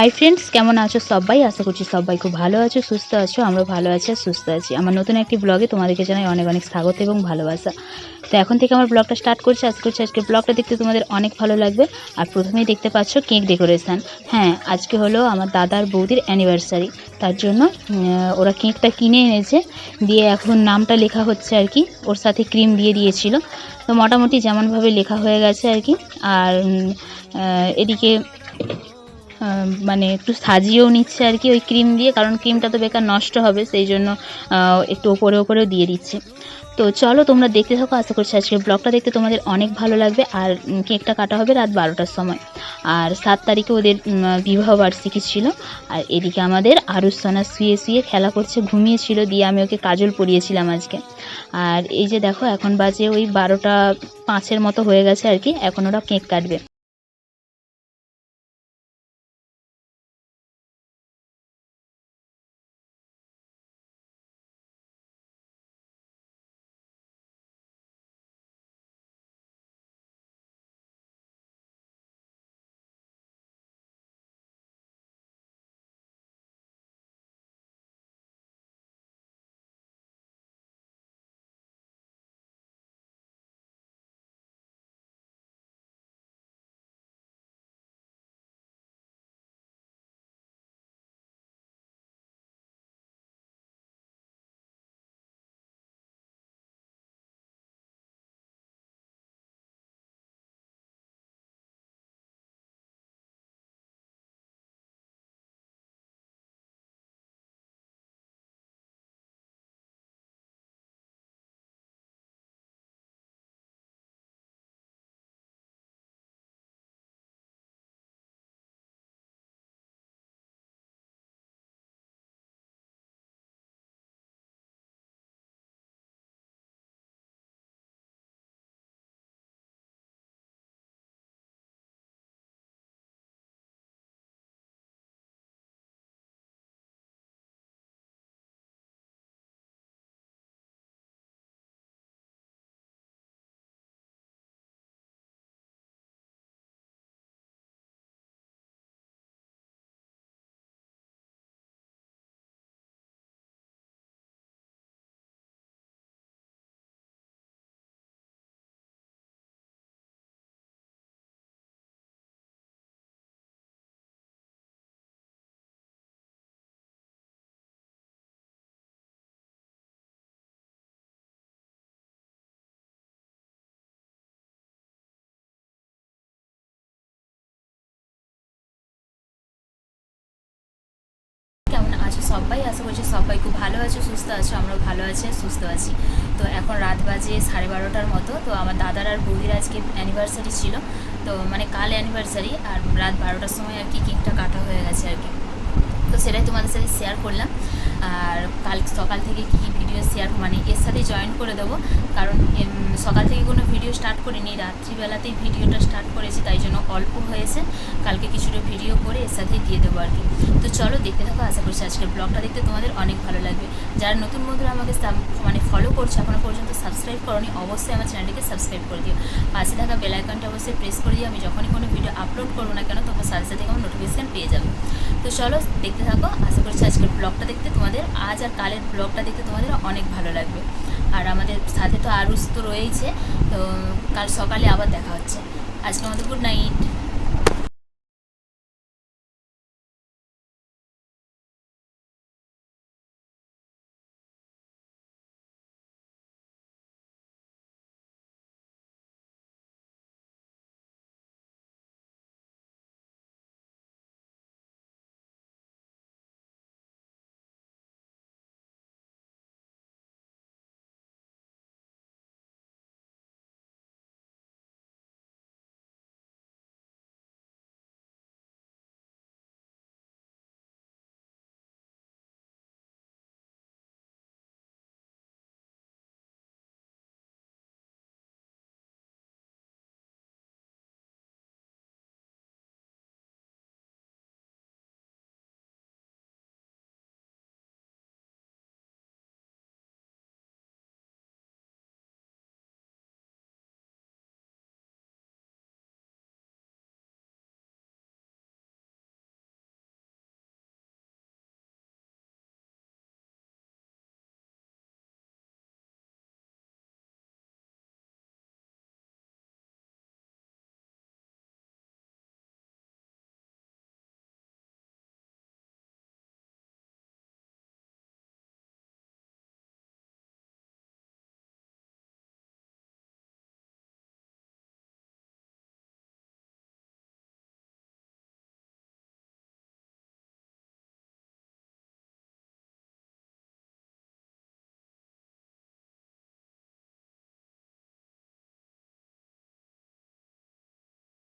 Hi friends কেমন আছো সবাই? আশা করছি সবাই খুব ভালো আছো, সুস্থ আছো, আমরা ভালো আছি আর সুস্থ আছি। আমার নতুন একটি ব্লগে তোমাদেরকে জানাই অনেক অনেক স্বাগত এবং ভালোবাসা। তো এখন থেকে আমার ব্লগটা স্টার্ট করছি। আশা করছি আজকে ব্লগটা দেখতে তোমাদের অনেক ভালো লাগবে। আর প্রথমেই দেখতে পাচ্ছ কেক ডেকোরেশান হ্যাঁ আজকে হলো আমার দাদার বৌদির অ্যানিভার্সারি তার জন্য ওরা কেকটা কিনে এনেছে। দিয়ে এখন নামটা লেখা হচ্ছে আর কি। ওর সাথে ক্রিম দিয়ে দিয়েছিল। তো মোটামুটি যেমনভাবে লেখা হয়ে গেছে আর কি। আর এদিকে মানে একটু সাজিয়েও নিচ্ছে আর কি ওই ক্রিম দিয়ে, কারণ ক্রিমটা তো বেকার নষ্ট হবে, সেই জন্য একটু ওপরে ওপরেও দিয়ে দিচ্ছে। তো চলো তোমরা দেখতে থাকো, আশা করছি আজকের ব্লগটা দেখতে তোমাদের অনেক ভালো লাগবে, আর কেকটা কাটা হবে রাত বারোটার সময়। আর সাত তারিখে ওদের বিবাহ বার্ষিকী ছিল, আর এদিকে আমাদের আরুষ সোনা শুয়ে শুয়ে খেলা করছে, ঘুমিয়েছিল, দিয়ে আমি ওকে কাজল পরিয়েছিলাম আজকে। আর এই যে দেখো, এখন বাজে ওই বারোটা পাঁচের মতো হয়ে গেছে আর কি, এখন ওরা কেক কাটবে। সবাই আশা করছি সবাই খুব ভালো আছো, সুস্থ আছো? আমরাও ভালো আছি সুস্থ আছি। তো এখন রাত বাজে সাড়ে বারোটার মতো, তো আমার দাদার আর বৌদির আজকে অ্যানিভার্সারি ছিল। তো মানে কাল অ্যানিভার্সারি আর রাত বারোটার সময় আর কি কেকটা কাটা হয়ে গেছে আর কি। তো সেটাই তোমাদের সাথে শেয়ার করলাম। আর কাল সকাল থেকে কী ভিডিও শেয়ার মানে এর সাথে জয়েন করে দেবো। কারণ সকাল থেকে কোনো ভিডিও স্টার্ট করিনি, রাত্রিবেলাতেই ভিডিওটা স্টার্ট করেছি, তাই জন্য অল্প হয়েছে। কালকে কিছুটা ভিডিও করে এর সাথেই দিয়ে দেবো আর কি। তো চলো দেখতে থাকো, আশা করছি আজকের ব্লগটা দেখতে তোমাদের অনেক ভালো লাগবে। যারা নতুন বন্ধুরা আমাকে মানে ফলো করছে এখনও পর্যন্ত সাবস্ক্রাইব করনি, অবশ্যই আমার চ্যানেলটিকে সাবস্ক্রাইব করে দিও। পাশে থাকা বেল আইকনটা অবশ্যই প্রেস করে দিও, আমি যখনই কোনো ভিডিও আপলোড করব না কেন, তোমার সাথে সাথে আমার নোটিফিকেশান পেয়ে যাবে। তো চলো দেখতে থাকো, আশা করছি আজকের ব্লগটা দেখতে তোমাদের, আজ আর কালের ব্লগটা দেখতে তোমাদের অনেক ভালো লাগবে। আর আমাদের সাথে তো আরুষ তো রয়েইছে, তো কাল সকালে আবার দেখা হচ্ছে। আজকে আমাদের গুড নাইট